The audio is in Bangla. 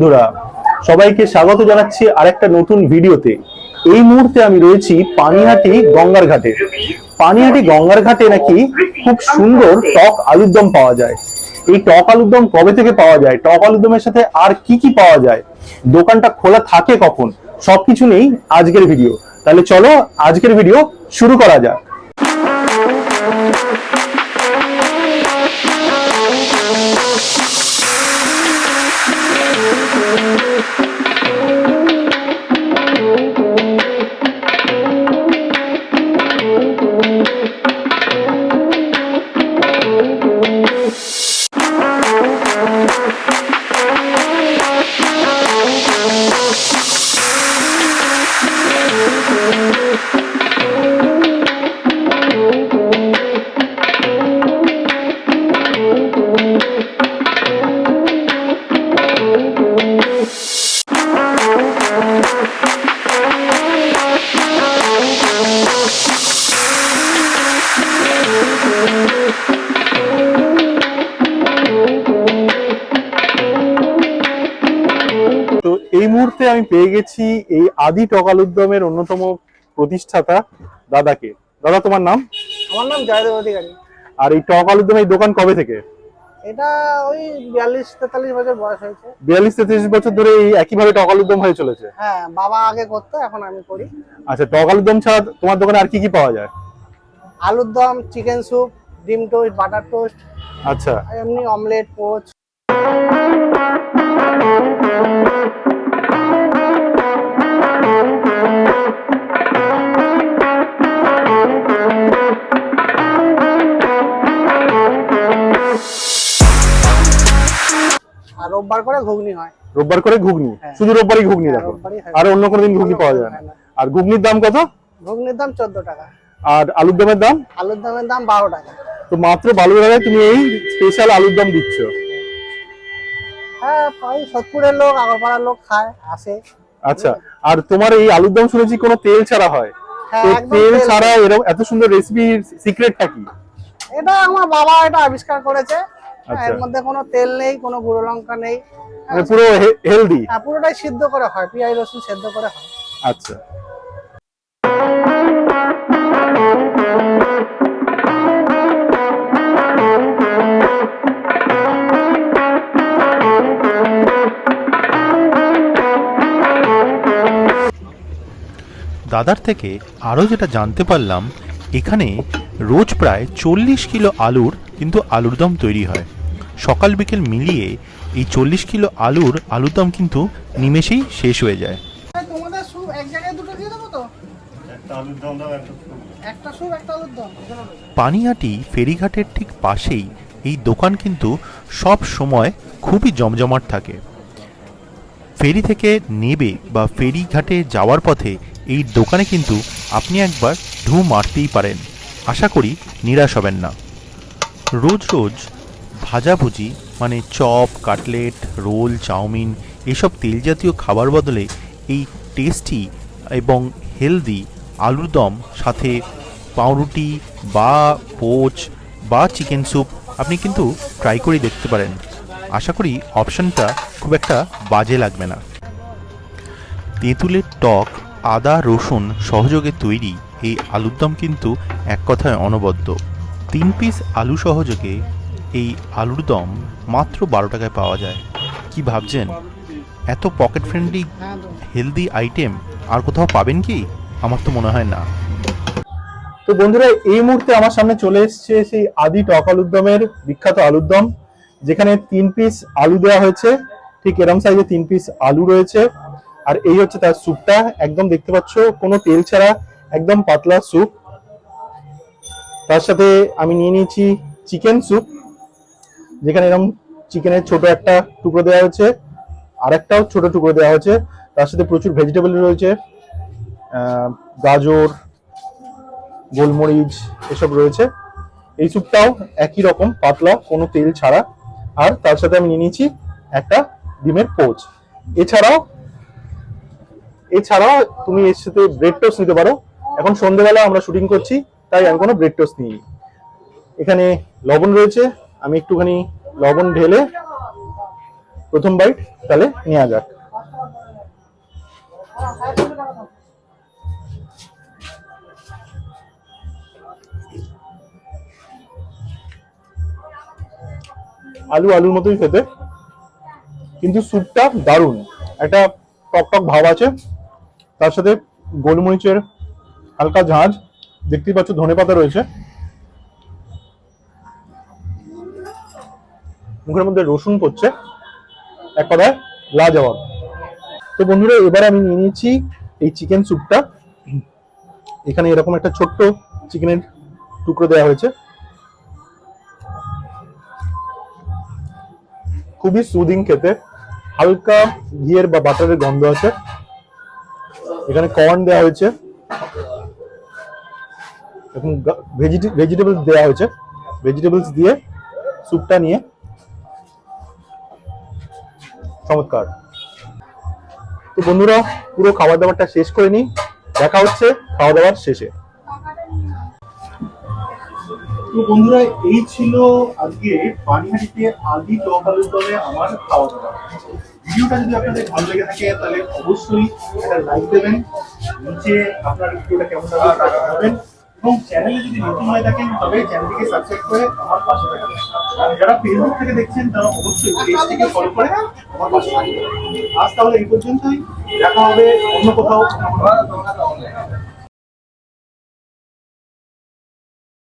বন্ধুরা, সবাইকে স্বাগত জানাচ্ছি আরেকটা নতুন ভিডিওতে। এই মুহূর্তে আমি রয়েছি পানিহাটি গঙ্গার ঘাটে। পানিহাটি গঙ্গার ঘাটে নাকি খুব সুন্দর টক আলুর দম পাওয়া যায়। এই টক আলুর দম কবে থেকে পাওয়া যায়? টক আলুর দমের সাথে আর কি কি পাওয়া যায়? দোকানটা খোলা থাকে কখন? সবকিছু নেই আজকের ভিডিও। তাহলে চলো আজকের ভিডিও শুরু করা যাক। তো এই মুহূর্তে আমি পেয়ে গেছি এই আদি টকাল উদ্যমের অন্যতম প্রতিষ্ঠাতা দাদাকে। দাদা তোমার নাম? আমার নাম জয়দেব অধিকারী। আর এই টকাল উদ্যম এই দোকান কবে থেকে? এটা ওই বিয়াল্লিশ তেতাল্লিশ বছর বয়স হয়েছে। বিয়াল্লিশ তেত্রিশ বছর ধরে এই একইভাবে টকাল উদ্যম হয়ে চলেছে? হ্যাঁ বাবা আগে করতো এখন আমি করি। আচ্ছা টকাল উদ্যম ছাড়া তোমার দোকানে আর কি কি পাওয়া যায়? আলুর দম চিকেন স্যুপ ডিম টোস্ট বাটার টোস্ট আচ্ছা। আর এমনি অমলেট পোচ আর রোববার করে ঘুগনি হয়। রোববার করে ঘুগনি? হ্যাঁ। শুধু রোববারই ঘুগনি হ্যাঁ। আর অন্য কোনো দিন ঘুগনি পাওয়া যায় না। আর ঘুগনির দাম কত? ঘুগনির দাম চোদ্দ টাকা। আর আলুর দমের দাম? আলুর দামের দাম বারো টাকা। তো মাত্র বালু টাকায় তুমি এই স্পেশাল আলুর দম দিচ্ছ? হ্যাঁ ওই সোদপুরের লোক আগরপাড়ার লোক খায় আসে। আচ্ছা আর তোমার এই আলুর দম শুনেছি কোনো তেল ছাড়া হয়। হ্যাঁ তেল ছাড়া এরকম এত সুন্দর রেসিপির সিক্রেটটা কি? এটা আমার বাবা এটা আবিষ্কার করেছে। হ্যাঁ, আচ্ছা। এর মধ্যে কোনো তেল নেই কোনো গুঁড়ো লঙ্কা নেই। মানে পুরো হেলদি হ্যাঁ, পুরোটাই সিদ্ধ করে হয় পেঁয়াজ রসুন সেদ্ধ করে হয়। আচ্ছা। দাদার থেকে আরও যেটা জানতে পারলাম এখানে রোজ প্রায় চল্লিশ কিলো আলুর কিন্তু আলুর দম তৈরি হয়। সকাল বিকেল মিলিয়ে এই চল্লিশ কিলো আলুর আলুর দম কিন্তু নিমেষেই শেষ হয়ে যায়। তোমাদের এক জায়গায় দুটো দিয়ে দেবো তো? একটা আলুর দম পানিহাটি ফেরিঘাটের ঠিক পাশেই এই দোকান কিন্তু সব সময় খুবই জমজমাট থাকে। ফেরি থেকে নেবে বা ফেরিঘাটে যাওয়ার পথে এই দোকানে কিন্তু আপনি একবার ঢু মারতেই পারেন। আশা করি নিরাশ হবেন না। রোজ রোজ ভাজাভুজি মানে চপ, কাটলেট, রোল, চাউমিন এসব তেল জাতীয় খাবার বদলে এই টেস্টি এবং হেলদি আলুর দম সাথে পাউরুটি বা পোচ বা চিকেন স্যুপ আপনি কিন্তু ট্রাই করে দেখতে পারেন। আশা করি অপশনটা খুব একটা বাজে লাগবে না। তেঁতুলের টক আদা রসুন সহযোগে তৈরি এই আলুর দম কিন্তু এক কথায় অনবদ্য। তিন পিস আলু সহযোগে এই আলুর দম মাত্র বারো টাকায় পাওয়া যায়। কি ভাবছেন? এত পকেট ফ্রেন্ডলি হেলদি আইটেম আর কোথাও পাবেন কি? আমার তো মনে হয় না। তো বন্ধুরা, এই মুহূর্তে আমার সামনে চলে এসেছে সেই আদি টক আলুর দমের বিখ্যাত আলুর দম, যেখানে তিন পিস আলু দেওয়া হয়েছে। ঠিক এরম সাইজে তিন পিস আলু রয়েছে। আর এই হচ্ছে তার স্যুপটা একদম দেখতে পাচ্ছ, কোনো তেল ছাড়া, একদম পাতলা স্যুপ তার সাথে আমি নিয়ে নিয়েছি চিকেন স্যুপ যেখানে এরকম চিকেনের ছোট একটা টুকরো দেওয়া হয়েছে। আর একটাও ছোট টুকরো দেওয়া হয়েছে। তার সাথে প্রচুর ভেজিটেবল রয়েছে। গাজর, গোলমরিচ এসব রয়েছে। এই স্যুপটাও একই রকম, পাতলা, কোনো তেল ছাড়া। আর তার সাথে আমি নিয়ে নিয়েছি একটা ডিমের পোচ। এছাড়াও এছাড়াও তুমি এর সাথে ব্রেড টোস্ট নিতে পারো। এখন সন্ধ্যেবেলা আমরা শুটিং করছি, তাই আমি কোনো ব্রেড টোস্ট নিই এখানে লবণ রয়েছে, আমি একটুখানি লবণ ঢেলে প্রথম বাইট তাহলে নেওয়া যাক। আলু, আলুর মতোই খেতে। কিন্তু স্যুপটা দারুণ। একটা টক টক ভাব আছে। তার সাথে গোলমরিচের হালকা ঝাঁঝ দেখতেই পাচ্ছ ধনে পাতা রয়েছে। মুখের মধ্যে রসুন পড়ছে। এক কথায় লাজবাব। তো বন্ধুরা, এবার আমি নিয়ে নিয়েছি এই চিকেন স্যুপটা। এখানে এরকম একটা ছোট্ট চিকেনের টুকরো দেওয়া হয়েছে। খুবই সুদিং খেতে। হালকা ঘিয়ের বা বাটারের গন্ধ আছে। এখানে কর্ন দেওয়া হয়েছে। এখন ভেজিটেবলস দেওয়া হয়েছে। ভেজিটেবলস দিয়ে স্যুপটা নিয়ে। চমৎকার। তো বন্ধুরা, পুরো খাবার দাবারটা শেষ করে নিই। দেখা হচ্ছে খাওয়া দাওয়ার শেষে। তো বন্ধুরা, এই ছিল আজকে পানিহাটিতে আদি টকালুর দলে আমার খাওয়া দাওয়া ভিডিওটা যদি আপনাদের ভালো লেগে থাকে, তাহলে অবশ্যই একটা লাইক দেবেন। নিচে আপনার ভিডিওটা কেমন লাগবে তা জানাবেন। এবং চ্যানেলে যদি নতুন হয়ে থাকেন, তবে চ্যানেলটিকে সাবস্ক্রাইব করে আমার পাশে থাকবেন। আর যারা ফেসবুক থেকে দেখছেন, তারা অবশ্যই পেজটিকে ফলো করে আমার পাশে থাকবেন। আজ তাহলে এই পর্যন্তই। দেখা হবে অন্য কোথাও।